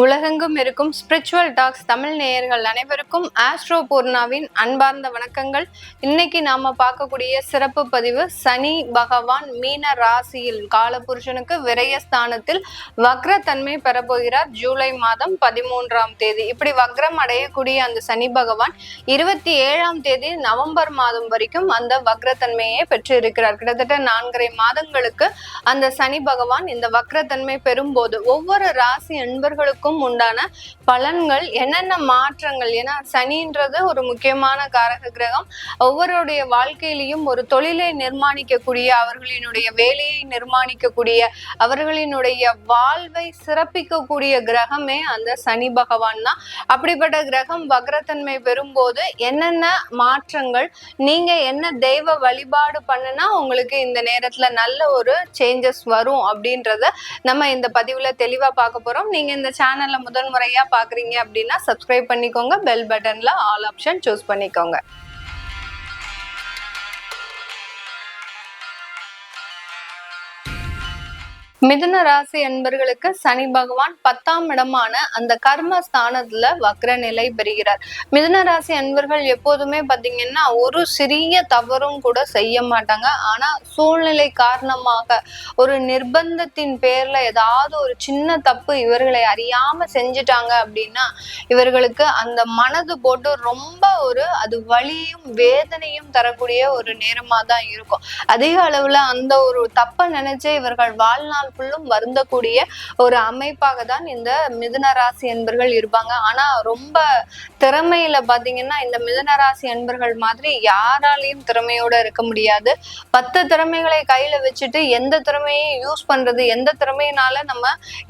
உலகெங்கும் இருக்கும் spiritual tax Tamil நேயர்கள் அனைவருக்கும் ஆஸ்ட்ரோ பூர்ணாவின் அன்பார்ந்த வணக்கங்கள். இன்னைக்கு நாம பார்க்கக்கூடிய சிறப்பு பதிவு சனி பகவான் மீன ராசியில் காலபுருஷனுக்கு விரயஸ்தானத்தில் வக்ரத்தன்மை பெறப்போகிறார் ஜூலை மாதம் பதிமூன்றாம் தேதி. இப்படி வக்ரம் அடையக்கூடிய அந்த சனி பகவான் இருபத்தி ஏழாம் தேதி நவம்பர் மாதம் வரைக்கும் அந்த வக்ரத்தன்மையை பெற்று இருக்கிறார் கிட்டத்தட்ட நான்கரை மாதங்களுக்கு அந்த சனி பகவான் இந்த வக்ரத்தன்மை பெறும்போது ஒவ்வொரு ராசி அன்பர்களுக்கும் உண்டான பலன்கள் என்னென்ன மாற்றங்கள்? ஏன்னா சனின்றது ஒரு முக்கியமான காரக கிரகம். ஒவ்வொருடைய வாழ்க்கையிலையும் ஒரு தொழிலை நிர்மாணிக்கக்கூடிய அவர்களினுடைய வேலையை நிர்மாணிக்கக்கூடிய அவர்களினுடைய வாழ்வை சிறப்பிக்கக்கூடிய கிரகமே அந்த சனி பகவான் தான். அப்படிப்பட்ட கிரகம் வக்ரத்தன்மை பெறும்போது என்னென்ன மாற்றங்கள் நீங்க என்ன தெய்வ வழிபாடு பண்ணுனா உங்களுக்கு இந்த நேரத்துல நல்ல ஒரு சேஞ்சஸ் வரும் அப்படின்றத நம்ம இந்த பதிவுல தெளிவா பார்க்க போறோம். நீங்க இந்த சேனல்ல முதல் முறையா பாக்குறீங்க அப்படின்னா சப்ஸ்கிரைப் பண்ணிக்கோங்க பெல் பட்டன்ல ஆல் ஆப்ஷன் சூஸ் பண்ணிக்கோங்க. மிதுன ராசி என்பர்களுக்கு சனி பகவான் பத்தாம் இடமான அந்த கர்ம ஸ்தானத்துல வக்ர நிலை பெறுகிறார். மிதுன ராசி என்பர்கள் எப்போதுமே பாத்தீங்கன்னா ஒரு சிறிய தவறும் கூட செய்ய மாட்டாங்க. ஆனா சூழ்நிலை காரணமாக ஒரு நிர்பந்தத்தின் பேர்ல ஏதாவது ஒரு சின்ன தப்பு இவர்களை அறியாம செஞ்சுட்டாங்க அப்படின்னா இவர்களுக்கு அந்த மனது போட்டு ரொம்ப ஒரு அது வலியும் வேதனையும் தரக்கூடிய ஒரு நேரமா தான் இருக்கும். அதிக அளவுல அந்த ஒரு தப்பை நினைச்சு இவர்கள் வாழ்நாள் ஃபுல்லும் வருந்தக்கூடிய ஒரு அமைப்பாக தான் இந்த மிதுன ராசி என்பர்கள் இருப்பாங்க. ஆனா ரொம்ப திறமையில பாத்தீங்கன்னா இந்த மிதுன ராசி என்பர்கள் மாதிரி யாராலையும் திறமையோட இருக்க முடியாது. பத்து திறமைகளை கையில வச்சுட்டு எந்த திறமையும் யூஸ் பண்றது எந்த திறமையினால நம்ம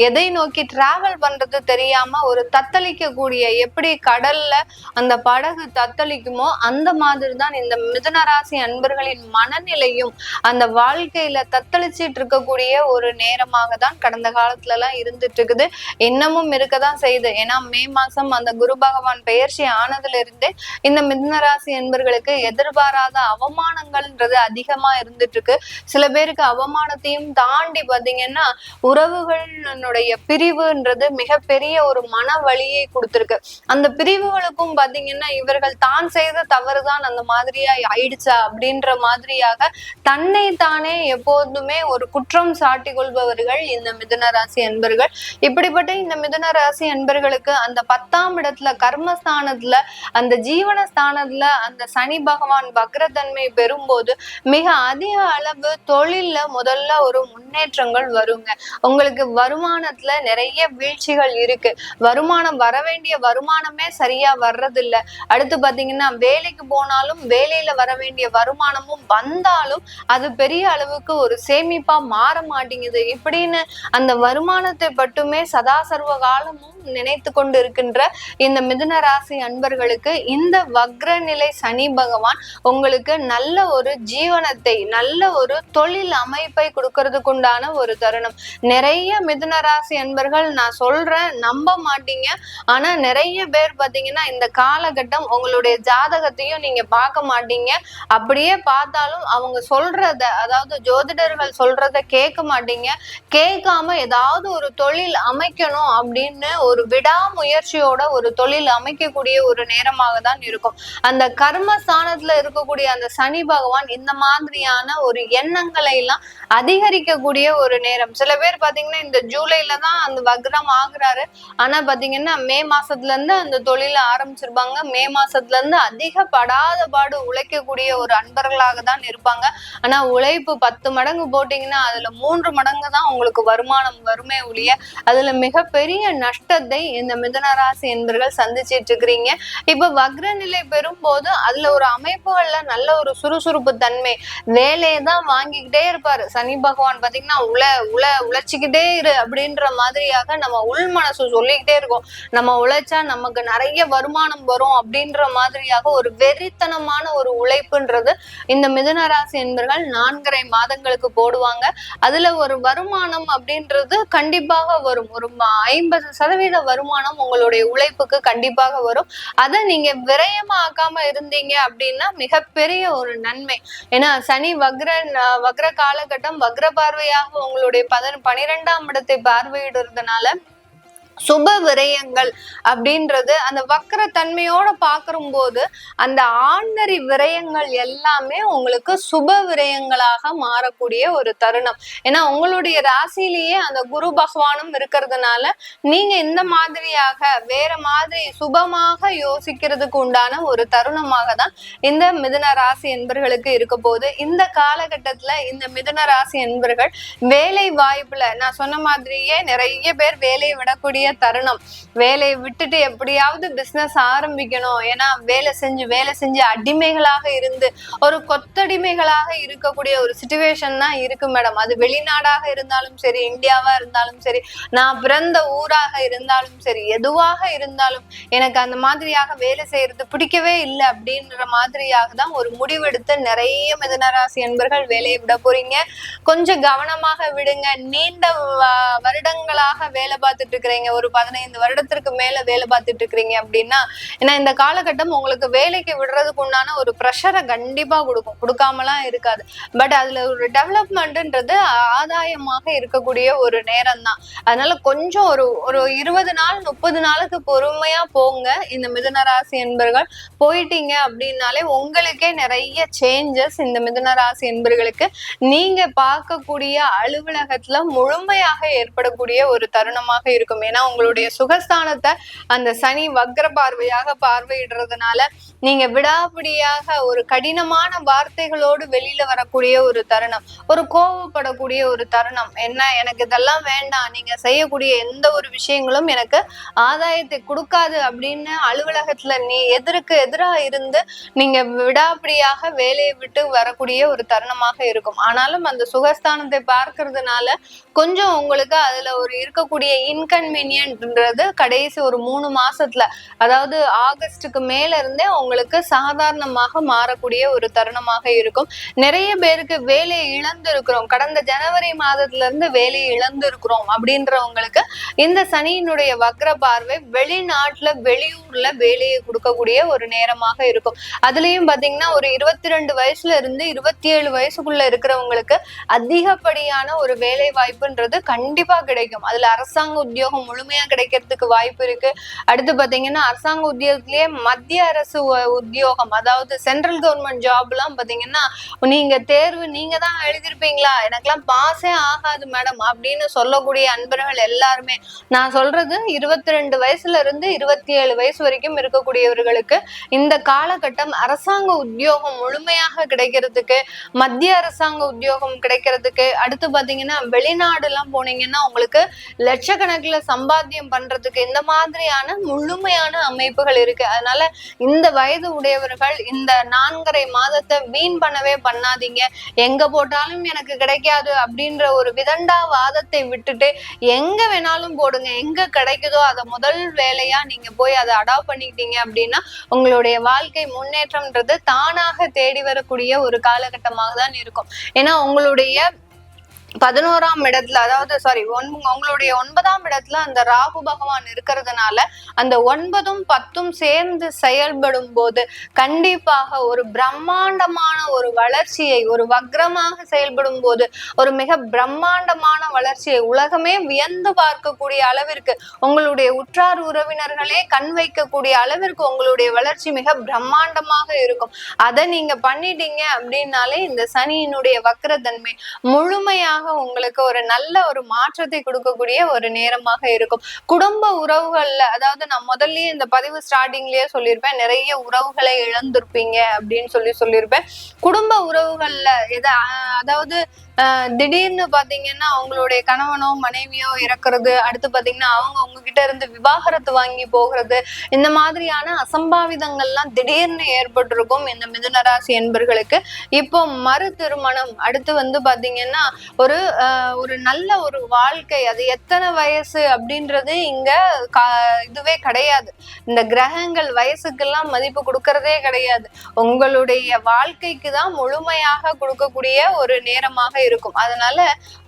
எதை நோக்கி டிராவல் பண்றது தெரியாம ஒரு தத்தளிக்க கூடிய எப்படி கடல்ல அந்த படகு தத்தளிக்குமோ அந்த மாதிரி தான் இந்த மிதுன ராசி அன்பர்களின் மனநிலையும் அந்த வாழ்க்கையில தத்தளிச்சிட்டு இருக்கக்கூடிய ஒரு நேரமாக தான் கடந்த காலத்துல எல்லாம் இருந்துட்டு இருக்குது இன்னமும் இருக்கதான் செய்யுது. ஏன்னா மே மாசம் அந்த குரு பகவான் பெயர்ச்சி ஆனதுல இருந்தே இந்த மிதனராசி என்பர்களுக்கு எதிர்பாராத அவமானங்கள்ன்றது அதிகமா இருந்துட்டு இருக்கு சில பேருக்கு அவமானத்தையும் தாண்டி பாத்தீங்கன்னா உறவுகளினுடைய பிரிவுன்றது மிகப்பெரிய ஒரு மன வழியை கொடுத்துருக்கு. அந்த பிரிவுகளுக்கும் பாத்தீங்கன்னா இவர்கள் தான் செய்த தவறுதான் அந்த மாதிரியா ஆயிடுச்சா அப்படின்ற மாதிரியாக தன்னை தானே எப்போதுமே ஒரு குற்றம் சாட்டி கொள்பவர்கள் இந்த மிதுன ராசி அன்பர்கள். இப்படிப்பட்ட இந்த மிதுன ராசி அன்பர்களுக்கு அந்த பத்தாம் இடத்துல கர்மஸ்தானத்துல அந்த ஜீவன ஸ்தானத்துல அந்த சனி பகவான் வக்ரத்தன்மை பெறும்போது மிக அதிக அளவு தொழில்ல முதல்ல ஒரு முன்னேற்றங்கள் வருங்க. உங்களுக்கு வருமானத்துல நிறைய வீழ்ச்சிகள் இருக்கு. வருமானம் வர வேண்டிய வருமானமே சரியா வர்றது இல்ல அடுத்து பாத்தீங்கன்னா வேலைக்கு போனாலும் வேலையில வர வேண்டிய வருமானமும் வந்தாலும் அது பெரிய அளவுக்கு ஒரு சேமிப்பா மாற மாட்டேங்குது. இப்படின்னு அந்த வருமானத்தை மட்டுமே சதா சர்வ காலமும் நினைத்து கொண்டு இருக்கின்ற இந்த மிதுன ராசி அன்பர்களுக்கு இந்த வக்ர நிலை சனி பகவான் உங்களுக்கு நல்ல ஒரு ஜீவனத்தை நல்ல ஒரு தொழில் அமைப்பை கொடுக்கறதுக்கு உண்டான ஒரு தருணம். நிறைய மிதுன ராசி அன்பர்கள் நான் சொல்றேன் நம்ப மாட்டீங்க. ஆனா நிறைய பேர் பாத்தீங்கன்னா இந்த காலகட்டம் உங்களுடைய ஜாதகத்தையும் நீங்க பார்க்க மாட்டீங்க. அப்படியே பார்த்தாலும் அவங்க சொல்றத அதாவது ஜோதிடர்கள் சொல்றத கேட்க மாட்டீங்க. கேட்காம ஏதாவது ஒரு தொழில் அமைக்கணும் அப்படின்னு ஒரு விடாமுயற்சியோட ஒரு தொழில் அமைக்கக்கூடிய ஒரு நேரமாக தான் இருக்கும். அந்த கர்ம ஸ்தானத்துல இருக்கக்கூடிய அந்த சனி பகவான் இந்த மாதிரியான ஒரு எண்ணங்களை எல்லாம் அதிகரிக்கக்கூடிய ஒரு நேரம். சில பேர் பாத்தீங்கன்னா இந்த ஜூலைல தான் அந்த வக்ரம் ஆகுறாரு. ஆனா பாத்தீங்கன்னா மே மாசத்துல இருந்து அந்த தொழில ஆரம்பிச்சிருப்பாங்க. மே மாசத்துல இருந்து அதிகப்படாத பாடு உழைக்கக்கூடிய ஒரு அன்பர்களாக தான் இருப்பாங்க. ஆனா உழைப்பு பத்து மடங்கு போட்டீங்கன்னா அதுல மூன்று மடங்கு தான் உங்களுக்கு வருமானம் வருமே ஒழிய அதுல மிகப்பெரிய நஷ்டத்தை இந்த மிதனராசி என்பர்கள் சந்திச்சிட்டு இருக்கிறீங்க. இப்ப வக்ர நிலை பெறும்போது அதுல ஒரு அமைப்புகள்ல நல்ல ஒரு சுறுசுறுப்பு தன்மை வேலையை தான் வாங்கிக்கிட்டே இருப்பாரு. சனி பகவான் பாத்தீங்கன்னா உல உல உழைச்சிக்கிட்டே இரு அப்படின்ற மாதிரியாக நம்ம உள் மனசு சொல்லிக்கிட்டே இருக்கோம். நம்ம உழைச்சா நமக்கு நிறைய வருமானம் வரும் அப்படின்ற மாதிரியாக ஒரு வெறித்தனமான ஒரு உழைப்புன்றது இந்த மிதனராசி என்பர்கள் நான்கரை மாதங்களுக்கு போடுவாங்க. அதுல ஒரு வருமானம் அப்படின்றது கண்டிப்பாக வரும். ஒரு ஐம்பது சதவீத வருமானம் உங்களுடைய உழைப்புக்கு கண்டிப்பாக வரும். அதை நீங்க விரயமாக்காம இருந்தீங்க அப்படின்னா மிகப்பெரிய ஒரு நன்மை. ஏன்னா சனி வக்ர வக்ர காலகட்டம் வக்ர பார்வையாக உங்களுடைய பத பனிரெண்டாம் இடத்தை பார்வையிடுறதுனால சுப விரயங்கள் அப்படின்றது அந்த வக்கர தன்மையோட பார்க்கும்போது அந்த ஆண்டரி விரயங்கள் எல்லாமே உங்களுக்கு சுப விரயங்களாக மாறக்கூடிய ஒரு தருணம். ஏன்னா உங்களுடைய ராசியிலேயே அந்த குரு பகவானும் இருக்கிறதுனால நீங்க இந்த மாதிரியாக வேற மாதிரி சுபமாக யோசிக்கிறதுக்கு உண்டான ஒரு தருணமாக தான் இந்த மிதுன ராசி என்பர்களுக்கு இருக்க போது இந்த காலகட்டத்துல இந்த மிதுன ராசி என்பர்கள் வேலை வாய்ப்புல நான் சொன்ன மாதிரியே நிறைய பேர் வேலையை விடக்கூடிய தருணம். வேலையை விட்டுட்டு எப்படியாவது பிசினஸ் ஆரம்பிக்கணும். ஏன்னா வேலை செஞ்சு வேலை செஞ்சு அடிமைகளாக இருந்து ஒரு கொத்தடிமைகளாக இருக்கக்கூடிய ஒரு சுச்சுவேஷன் தான் இருக்கு மேடம் அது வெளிநாடாக இருந்தாலும் சரி இந்தியாவா இருந்தாலும் சரி நான் பிறந்த ஊராக இருந்தாலும் சரி எதுவாக இருந்தாலும் எனக்கு அந்த மாதிரியாக வேலை செய்யறது பிடிக்கவே இல்லை அப்படின்ற மாதிரியாக தான் ஒரு முடிவெடுத்து நிறைய மிதனராசி என்பர்கள் வேலையை விட போறீங்க. கொஞ்சம் கவனமாக விடுங்க. நீண்ட வருடங்களாக வேலை பார்த்துட்டு இருக்கிறீங்க. ஒரு பதினைந்து வருடத்திற்கு மேல வேலை பார்த்துட்டு இருக்கிறீங்க அப்படின்னா ஏன்னா இந்த காலகட்டம் உங்களுக்கு வேலைக்கு விடுறதுக்கு உண்டான ஒரு ப்ரெஷரை கண்டிப்பா கொடுக்கும். கொடுக்காமலாம் இருக்காது. பட் அதுல ஒரு டெவலப்மெண்ட்ன்றது ஆதாயமாக இருக்கக்கூடிய ஒரு நேரம் தான் அதனால கொஞ்சம் ஒரு ஒரு இருபது நாள் முப்பது நாளுக்கு பொறுமையா போங்க. இந்த மிதுனராசி என்பர்கள் போயிட்டீங்க அப்படின்னாலே உங்களுக்கே நிறைய சேஞ்சஸ் இந்த மிதுனராசி என்பர்களுக்கு நீங்க பார்க்கக்கூடிய அலுவலகத்துல முழுமையாக ஏற்படக்கூடிய ஒரு தருணமாக இருக்கும். ஏன்னா உங்களுடைய சுகஸ்தானத்தை அந்த சனி வக்ர பார்வையாக பார்வையிடுறதுனால நீங்க விடாபிடியாக ஒரு கடினமான வார்த்தைகளோடு வெளியில வரக்கூடிய ஒரு தருணம் ஒரு கோவப்படக்கூடிய ஒரு தருணம். என்ன? எனக்கு இதெல்லாம் வேண்டாம். நீங்க செய்யக்கூடிய எந்த ஒரு விஷயங்களும் எனக்கு ஆதாயத்தை கொடுக்காது அப்படின்னு அலுவலகத்துல நீ எதிர்க்கு எதிராக இருந்து நீங்க விடாபிடியாக வேலையை விட்டு வரக்கூடிய ஒரு தருணமாக இருக்கும். ஆனாலும் அந்த சுகஸ்தானத்தை பார்க்கறதுனால கொஞ்சம் உங்களுக்கு அதுல ஒரு இருக்கக்கூடிய இன்கன்வீனியன்ட்ன்றது கடைசி ஒரு மூணு மாசத்துல அதாவது ஆகஸ்டுக்கு மேல இருந்தே உங்களுக்கு சாதாரணமாக மாறக்கூடிய ஒரு தருணமாக இருக்கும். நிறைய பேருக்கு வேலையை இழந்து இருக்கிறோம் கடந்த ஜனவரி மாதத்துல இருந்து வேலையை இழந்து இருக்கிறோம் அப்படின்றவங்களுக்கு இந்த சனியினுடைய வக்ர பார்வை வெளிநாட்டுல வெளியூர்ல வேலையை கொடுக்கக்கூடிய ஒரு நேரமாக இருக்கும். அதுலயும் பாத்தீங்கன்னா ஒரு இருபத்தி ரெண்டு வயசுல இருந்து இருபத்தி ஏழு வயசுக்குள்ள இருக்கிறவங்களுக்கு அதிகப்படியான ஒரு வேலை வாய்ப்புன்றது கண்டிப்பா கிடைக்கும். அதுல அரசாங்க உத்தியோகம் முழுமையா கிடைக்கிறதுக்கு வாய்ப்பு இருக்கு. அடுத்து பாத்தீங்கன்னா அரசாங்க உத்தியோகத்திலேயே மத்திய அரசு உத்தியோகம் அதாவது சென்ட்ரல் கவர்மெண்ட் ஜாப் எல்லாம் பாத்தீங்கன்னா நீங்க தேர்வு நீங்க தான் எழுதிருப்பீங்களா? எனக்கெல்லாம் பாஸே ஆகாது மேடம் அப்படின்னு சொல்லக்கூடிய அன்பர்கள் எல்லாருமே. நான் சொல்றது இருபத்தி ரெண்டு வயசுல இருந்து இருபத்தி ஏழு வயசு வரைக்கும் இருக்கக்கூடியவர்களுக்கு இந்த காலகட்டம் அரசாங்க உத்தியோகம் முழுமையாக கிடைக்கிறதுக்கு மத்திய அரசாங்க உத்தியோகம் கிடைக்கிறதுக்கு அடுத்து பாத்தீங்கன்னா வெளிநாடு எல்லாம் போனீங்கன்னா உங்களுக்கு லட்சக்கணக்கில் சம்பாத்தியம் பண்றதுக்கு இந்த மாதிரியான முழுமையான அமைப்புகள் இருக்கு. அதனால இந்த வயது உடையவர்கள் இந்த நான்கரை மாதத்தை வீண் பண்ணவே பண்ணாதீங்க. எங்க போட்டாலும் எனக்கு கிடைக்காது அப்படின்ற ஒரு விதண்டா வாதத்தை விட்டுட்டு எங்க வேணாலும் போடுங்க. எங்க கிடைக்குதோ அதை முதல் வேலையா நீங்க போய் அதை அடாப்ட் பண்ணிக்கிட்டீங்க அப்படின்னா உங்களுடைய வாழ்க்கை முன்னேற்றம்ன்றது தானாக தேடி வரக்கூடிய ஒரு காலகட்டமாக தான் இருக்கும். ஏன்னா உங்களுடைய பதினோராம் இடத்துல அதாவது சாரி ஒன் உங்களுடைய ஒன்பதாம் இடத்துல அந்த ராகு பகவான் இருக்கிறதுனால அந்த ஒன்பதும் பத்தும் சேர்ந்து செயல்படும் போது கண்டிப்பாக ஒரு பிரம்மாண்டமான ஒரு வளர்ச்சியை ஒரு வக்ரமாக செயல்படும் போது ஒரு மிக பிரம்மாண்டமான வளர்ச்சியை உலகமே வியந்து பார்க்கக்கூடிய அளவிற்கு உங்களுடைய உற்றார் உறவினர்களே கண் வைக்கக்கூடிய அளவிற்கு உங்களுடைய வளர்ச்சி மிக பிரம்மாண்டமாக இருக்கும். அதை நீங்க பண்ணிட்டீங்க அப்படின்னாலே இந்த சனியினுடைய வக்ரத்தன்மை முழுமையாக உங்களுக்கு ஒரு நல்ல ஒரு மாற்றத்தை கொடுக்கக்கூடிய ஒரு நேரமாக இருக்கும். குடும்ப உறவுகள்ல அதாவது நான் முதல்லயே இந்த பதிவு ஸ்டார்டிங்லயே சொல்லியிருப்பேன். நிறைய உறவுகளை இழந்திருப்பீங்க அப்படின்னு சொல்லி சொல்லியிருப்பேன். குடும்ப உறவுகள்ல எத அதாவது திடீர்னு பாத்தீங்கன்னா அவங்களுடைய கணவனோ மனைவியோ இறக்குறது அடுத்து பாத்தீங்கன்னா அவங்க உங்ககிட்ட இருந்து விவாகரத்து வாங்கி போகிறது இந்த மாதிரியான அசம்பாவிதங்கள்லாம் திடீர்னு ஏற்பட்டிருக்கும் இந்த மிதுனராசி என்பர்களுக்கு. இப்போ மறு திருமணம் அடுத்து வந்து பாத்தீங்கன்னா ஒரு ஒரு நல்ல ஒரு வாழ்க்கை அது எத்தனை வயசு அப்படின்றது இங்க கா- இதுவே கிடையாது. இந்த கிரகங்கள் வயசுக்கெல்லாம் மதிப்பு கொடுக்கறதே கிடையாது. உங்களுடைய வாழ்க்கைக்கு தான் முழுமையாக கொடுக்கக்கூடிய ஒரு நேரமாக இருக்கும். அதனால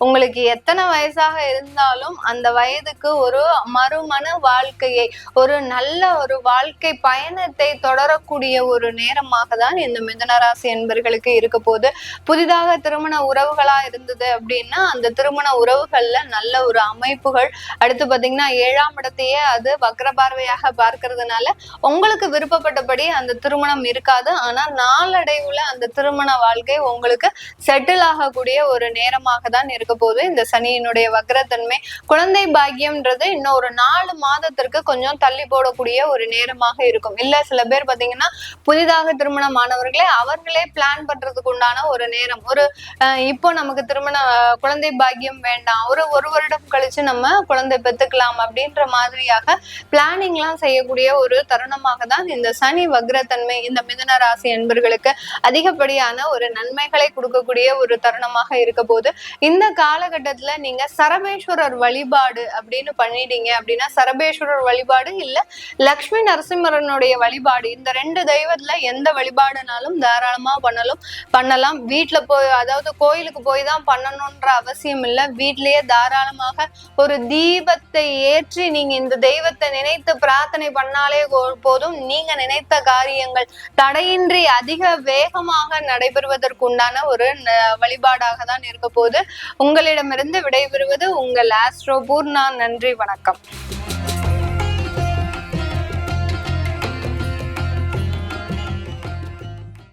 உங்களுக்கு எத்தனை வயசாக இருந்தாலும் அந்த வயதுக்கு ஒரு மறுமண வாழ்க்கையை ஒரு நல்ல ஒரு வாழ்க்கை பயணத்தை தொடரக்கூடிய ஒரு நேரமாக தான் இந்த மிதனராசி என்பர்களுக்கு இருக்க போது புதிதாக திருமண உறவுகளா இருந்தது அப்படின்னா அந்த திருமண உறவுகள்ல நல்ல ஒரு அமைப்புகள். அடுத்து பாத்தீங்கன்னா ஏழாம் இடத்தையே அது வக்ர பார்வையாக பார்க்கறதுனால உங்களுக்கு விருப்பப்பட்டபடி அந்த திருமணம் இருக்காது. ஆனா நாளடைவுல அந்த திருமண வாழ்க்கை உங்களுக்கு செட்டில் ஆகக்கூடிய ஒரு நேரமாக தான் இருக்க போகுது. இந்த சனியினுடைய வக்ரத்தன்மை குழந்தை பாக்கியம்ன்றது இன்னும் ஒரு நாலு மாதத்திற்கு கொஞ்சம் தள்ளி போடக்கூடிய ஒரு நேரமாக இருக்கும். இல்ல சில பேர் பாத்தீங்கன்னா புதிதாக திருமணமானவர்களே அவர்களே பிளான் பண்றதுக்கு உண்டான ஒரு நேரம். ஒரு இப்போ நமக்கு திருமண குழந்தை பாக்கியம் வேண்டாம். ஒரு ஒரு வருடம் கழிச்சு நம்ம குழந்தை பெத்துக்கலாம் அப்படின்ற மாதிரியாக பிளானிங் எல்லாம் செய்யக்கூடிய ஒரு தருணமாக தான் இந்த சனி வக்ரத்தன்மை இந்த மிதன ராசி என்பர்களுக்கு அதிகப்படியான ஒரு நன்மைகளை கொடுக்கக்கூடிய ஒரு தருணமாக இருக்க போது இந்த காலகட்டத்துல நீங்க சரபேஸ்வரர் வழிபாடு அப்படின்னு பண்ணிட்டீங்க அப்படின்னா சரபேஸ்வரர் வழிபாடு இல்ல லக்ஷ்மி நரசிம்மரனுடைய வழிபாடு இந்த ரெண்டு தெய்வத்துல எந்த வழிபாடுனாலும் தாராளமா பண்ணலும் பண்ணலாம். வீட்டுல போய் அதாவது கோயிலுக்கு போய் தான் பண்ணணும்ன்ற அவசியம் இல்ல. வீட்லயே தாராளமாக ஒரு தீபத்தை ஏற்றி நீங்க இந்த தெய்வத்தை நினைத்து பிரார்த்தனை பண்ணாலே போதும். நீங்க நினைத்த காரியங்கள் தடையின்றி அதிக வேகமாக நடைபெறுவதற்கு உண்டான ஒரு வழிபாடாக தான் இருக்க போது உங்களிடமிருந்து விடைபெறுவது உங்கள் ஆஸ்ட்ரோ பூர்ணா. நன்றி வணக்கம்.